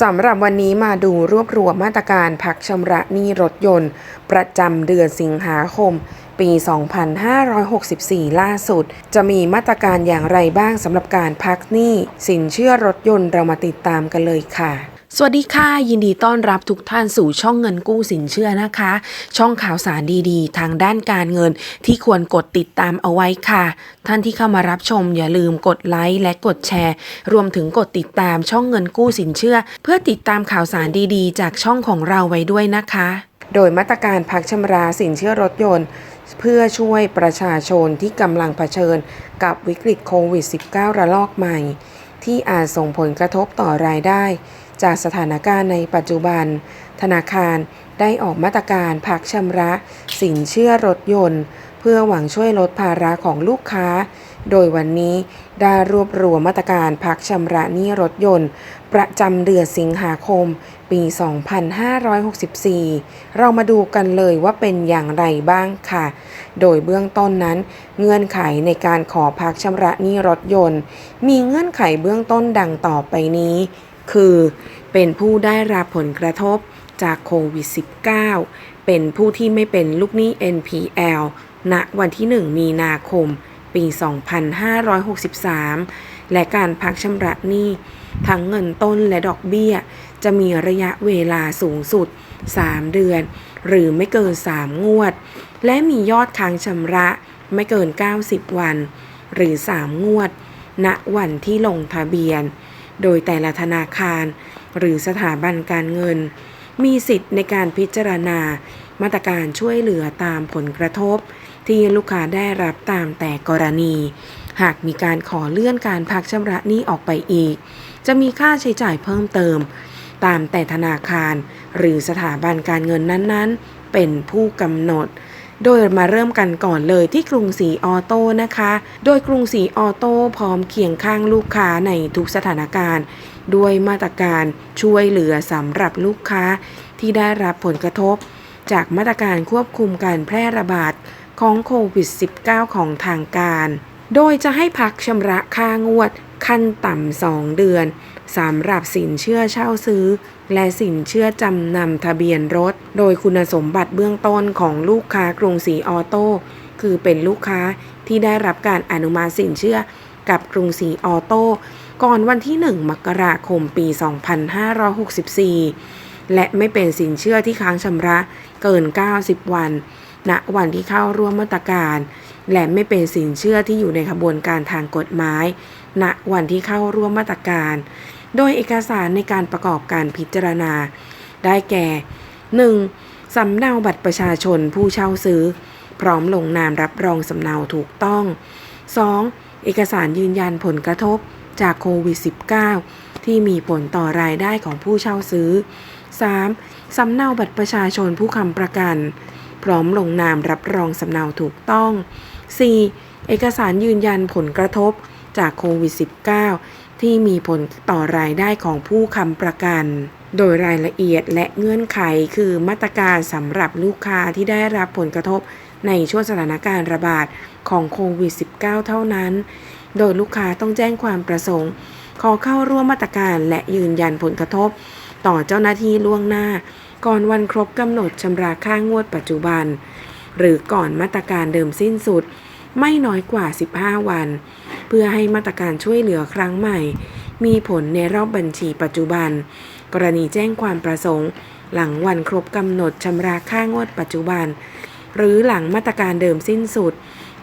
สำหรับวันนี้มาดูรวบรวมมาตรการพักชำระหนี้รถยนต์ ประจำเดือนสิงหาคม ปี 2564 ล่าสุด จะมีมาตรการอย่างไรบ้างสำหรับการพักหนี้สินเชื่อรถยนต์เรามาติดตามกันเลยค่ะ สวัสดีค่ะ ยินดีต้อนรับทุกท่านสู่ช่องเงินกู้สินเชื่อนะคะ ช่องข่าวสารดีๆ ทางด้านการเงินที่ควรกดติดตามเอาไว้ค่ะ ท่านที่เข้ามารับชมอย่าลืมกดไลค์และกดแชร์ รวมถึงกดติดตามช่องเงินกู้สินเชื่อ เพื่อติดตามข่าวสารดีๆ จากช่องของเราไว้ด้วยนะคะ โดยมาตรการพักชำระสินเชื่อรถยนต์ เพื่อช่วยประชาชนที่กำลังเผชิญ กับวิกฤตโควิด -19 ระลอกใหม่ ที่อาจส่งผลกระทบต่อรายได้ จากสถานการณ์ในปัจจุบัน ธนาคารได้ออกมาตรการพักชำระสินเชื่อรถยนต์ เพื่อหวังช่วยลดภาระของลูกค้า โดยวันนี้ได้รวบรวมมาตรการพักชำระหนี้รถยนต์ ประจำเดือนสิงหาคม ปี 2564 เรามาดูกันเลยว่าเป็นอย่างไรบ้างค่ะ โดยเบื้องต้นนั้น เงื่อนไขในการขอพักชำระหนี้รถยนต์ มีเงื่อนไขเบื้องต้นดังต่อไปนี้ คือเป็นผู้ได้รับผลกระทบจากโควิด -19 เป็นผู้ที่ไม่เป็นลูกหนี้ NPL ณวันที่ 1 มีนาคม ปี 2563 และการพักชำระหนี้ ทั้งเงินต้นและดอกเบี้ย จะมีระยะเวลาสูงสุด 3 เดือน หรือไม่เกิน 3 งวด และมียอดค้างชำระไม่เกิน 90 วัน หรือ 3 งวด ณวันที่ลงทะเบียน โดยแต่ละธนาคาร หรือสถาบันการเงิน มีสิทธิ์ในการพิจารณา มาตรการช่วยเหลือตามผลกระทบ ที่ลูกค้าได้รับตามแต่กรณี หากมีการขอเลื่อนการพักชำระหนี้ออกไปอีก จะมีค่าใช้จ่ายเพิ่มเติม ตามแต่ธนาคาร หรือสถาบันการเงินนั้นๆ เป็นผู้กำหนด โดยมาเริ่มกันก่อนเลยที่กรุงศรีออโต้นะคะ โดยกรุงศรีออโต้พร้อมเคียงข้างลูกค้าในทุกสถานการณ์ ด้วยมาตรการช่วยเหลือสำหรับลูกค้าที่ได้รับผลกระทบ จากมาตรการควบคุมการแพร่ระบาดของโควิด -19 ของทางการ โดยจะให้พักชำระค่างวดขั้นต่ำ 2 เดือน สำหรับสินเชื่อเช่าซื้อ และสินเชื่อจำนำทะเบียนรถ โดยคุณสมบัติเบื้องต้นของลูกค้ากรุงศรีออโต้ คือเป็นลูกค้าที่ได้รับการอนุมัติสินเชื่อกับกรุงศรีออโต้ ก่อนวันที่ 1 มกราคมปี 2564 และไม่เป็นสินเชื่อที่ค้างชำระเกิน 90 วันณวันที่เข้าร่วมมาตรการ และไม่เป็นสินเชื่อที่อยู่ในขบวนการทางกฎหมายณวันที่เข้าร่วมมาตรการ โดยเอกสารในการประกอบการพิจารณา ได้แก่ 1. สำเนาบัตรประชาชนผู้เช่าซื้อ พร้อมลงนามรับรองสำเนาถูกต้อง 2. เอกสารยืนยันผลกระทบจากโควิด -19 ที่มีผลต่อรายได้ของผู้เช่าซื้อ 3. สำเนาบัตรประชาชนผู้ค้ำประกัน พร้อมลงนามรับรองสำเนาถูกต้อง 4. เอกสารยืนยันผลกระทบจากโควิด -19 ที่มีผลต่อรายได้ของผู้ค้ำประกัน โดยรายละเอียดและเงื่อนไขคือมาตรการสำหรับลูกค้าที่ได้รับผลกระทบในช่วงสถานการณ์ระบาดของโควิด -19 เท่านั้น โดยลูกค้าต้องแจ้งความประสงค์ ขอเข้าร่วมมาตรการและยืนยันผลกระทบ ต่อเจ้าหน้าที่ล่วงหน้า ก่อนวันครบกำหนดชำระค่างวดปัจจุบัน หรือก่อนมาตรการเดิมสิ้นสุด ไม่น้อยกว่า 15 วัน พื่อให้มาตรการช่วยเหลือครั้งใหม่ มีผลในรอบบัญชีปัจจุบัน กรณีแจ้งความประสงค์ หลังวันครบกำหนดชำระค่างวดปัจจุบัน หรือหลังมาตรการเดิมสิ้นสุด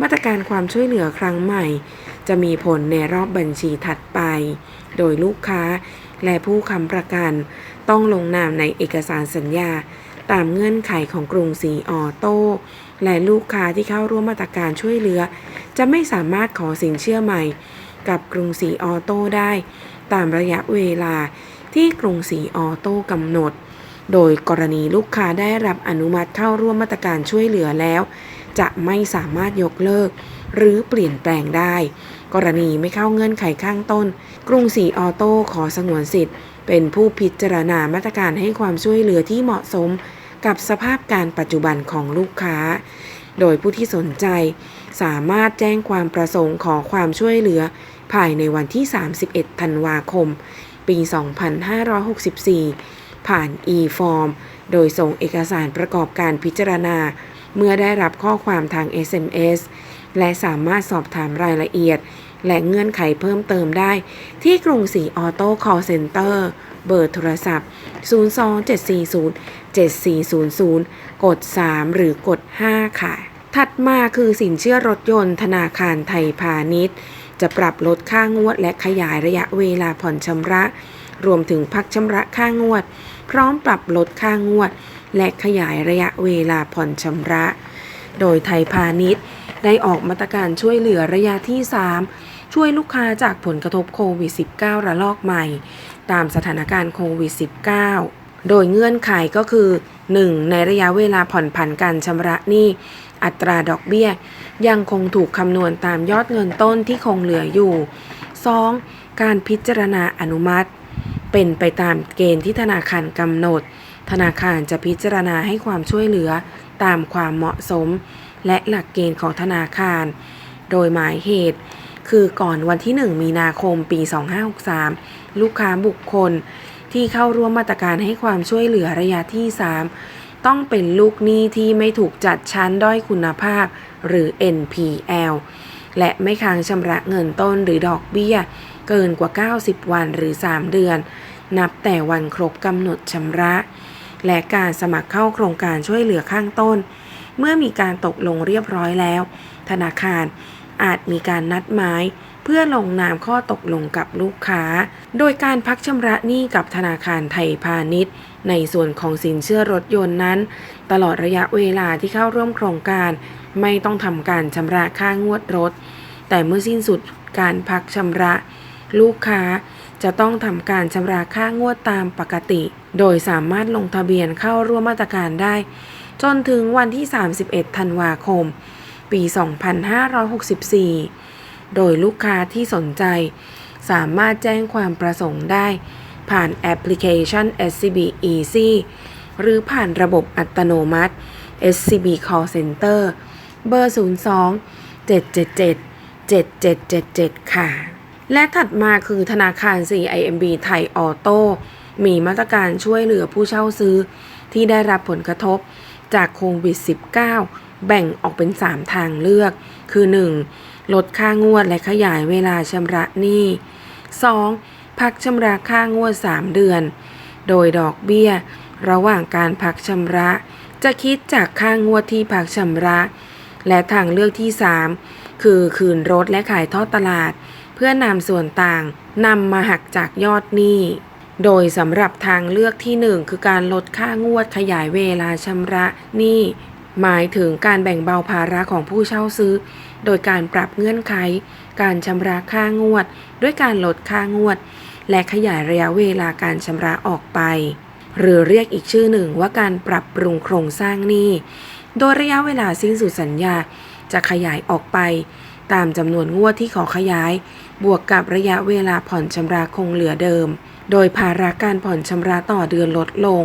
มาตรการความช่วยเหลือครั้งใหม่ จะมีผลในรอบบัญชีถัดไป โดยลูกค้าและผู้ค้ำประกัน ต้องลงนามในเอกสารสัญญา ตามเงื่อนไขของกรุงศรีออโต้ และลูกค้าที่เข้าร่วมมาตรการช่วยเหลือ จะไม่สามารถขอสินเชื่อใหม่ กับกรุงศรีออโต้ได้ ตามระยะเวลาที่กรุงศรีออโต้กำหนด โดยกรณีลูกค้าได้รับอนุมัติเข้าร่วมมาตรการช่วยเหลือแล้ว จะไม่สามารถยกเลิก หรือเปลี่ยนแปลงได้ กรณีไม่เข้าเงื่อนไขข้างต้น กรุงศรีออโต้ขอสงวนสิทธิ์ เป็นผู้พิจารณามาตรการให้ความช่วยเหลือที่เหมาะสม กับสภาพการปัจจุบันของลูกค้า โดยผู้ที่สนใจสามารถแจ้งความประสงค์ขอความช่วยเหลือ ภายในวันที่ 31 ธันวาคม ปี 2564 ผ่าน e-form โดยส่งเอกสารประกอบการพิจารณา เมื่อได้รับข้อความทาง SMS และสามารถสอบถามรายละเอียด และเงื่อนไขเพิ่มเติมได้ที่กรุงศรีออโต้คอลเซ็นเตอร์ เบอร์โทรศัพท์ 027407400 กด 3 หรือกด 5 ค่ะ ถัดมาคือสินเชื่อรถยนต์ธนาคารไทยพาณิชย์ จะปรับลดค่างวดและขยายระยะเวลาผ่อนชำระ รวมถึงพักชำระค่างวด พร้อมปรับลดค่างวด และขยายระยะเวลาผ่อนชำระ โดยไทยพาณิชย์ได้ออกมาตรการช่วยเหลือระยะที่ 3 ช่วยลูกค้าจากผลกระทบโควิด -19 ระลอกใหม่ ตามสถานการณ์โควิด -19 โดยเงื่อนไขก็คือ 1. ในระยะเวลาผ่อนผันการชำระหนี้ อัตราดอกเบี้ย ยังคงถูกคำนวณตามยอดเงินต้นที่คงเหลืออยู่ 2. การพิจารณาอนุมัติ เป็นไปตามเกณฑ์ที่ธนาคารกำหนด ธนาคารจะพิจารณาให้ความช่วยเหลือตามความเหมาะสม และหลักเกณฑ์ของธนาคาร โดยหมายเหตุ คือก่อนวันที่ 1 มีนาคมปี 2563 ลูกค้าบุคคล ที่เข้าร่วมมาตรการให้ความช่วยเหลือระยะที่ 3 ต้องเป็นลูกหนี้ที่ไม่ถูกจัดชั้นด้อยคุณภาพ หรือ NPL และไม่ค้างชำระเงินต้นหรือดอกเบี้ย เกินกว่า 90 วันหรือ 3 เดือน นับแต่วันครบกำหนดชำระ และการสมัครเข้าโครงการช่วยเหลือข้างต้น เมื่อมีการตกลงเรียบร้อยแล้ว ธนาคารอาจมีการนัดหมาย พื่อลงนามข้อตกลงกับลูกค้า โดยการพักชำระหนี้กับธนาคารไทยพาณิชย์ ในส่วนของสินเชื่อรถยนต์นั้น ตลอดระยะเวลาที่เข้าร่วมโครงการ ไม่ต้องทำการชำระค่างวดรถ แต่เมื่อสิ้นสุดการพักชำระ ลูกค้าจะต้องทำการชำระค่างวดตามปกติ โดยสามารถลงทะเบียนเข้าร่วมมาตรการได้ จนถึงวันที่ 31 ธันวาคม ปี 2564 โดยลูกค้าที่สนใจ สามารถแจ้งความประสงค์ได้ ผ่านแอปพลิเคชัน SCB Easy หรือผ่านระบบอัตโนมัติ SCB Call Center เบอร์ 02 777 7777 ค่ะ และถัดมาคือธนาคาร CIMB ไทยออโต้ มีมาตรการช่วยเหลือผู้เช่าซื้อที่ได้รับผลกระทบจากโควิด -19 แบ่งออกเป็น 3 ทางเลือก คือ 1. ลดค่างวดและขยายเวลาชำระหนี้ 2. พักชำระค่างวด 3 เดือน โดยดอกเบี้ย ระหว่างการพักชำระ จะคิดจากค่างวดที่พักชำระ และทางเลือกที่ 3 คือคืนรถและขายทอดตลาด เพื่อนำส่วนต่างนำมาหักจากยอดหนี้โดยสำหรับทางเลือกที่ 1 คือการลดค่างวดขยายเวลาชำระหนี้ หมายถึงการแบ่งเบาภาระของผู้เช่าซื้อ โดยการปรับเงื่อนไข การชำระค่างวด ด้วยการลดค่างวด และขยายระยะเวลาการชำระออกไป หรือเรียกอีกชื่อหนึ่งว่าการปรับปรุงโครงสร้างหนี้ โดยระยะเวลาสิ้นสุดสัญญาจะขยายออกไป ตามจำนวนงวดที่ขอขยาย บวกกับระยะเวลาผ่อนชำระคงเหลือเดิม โดยภาระการผ่อนชำระต่อเดือนลดลง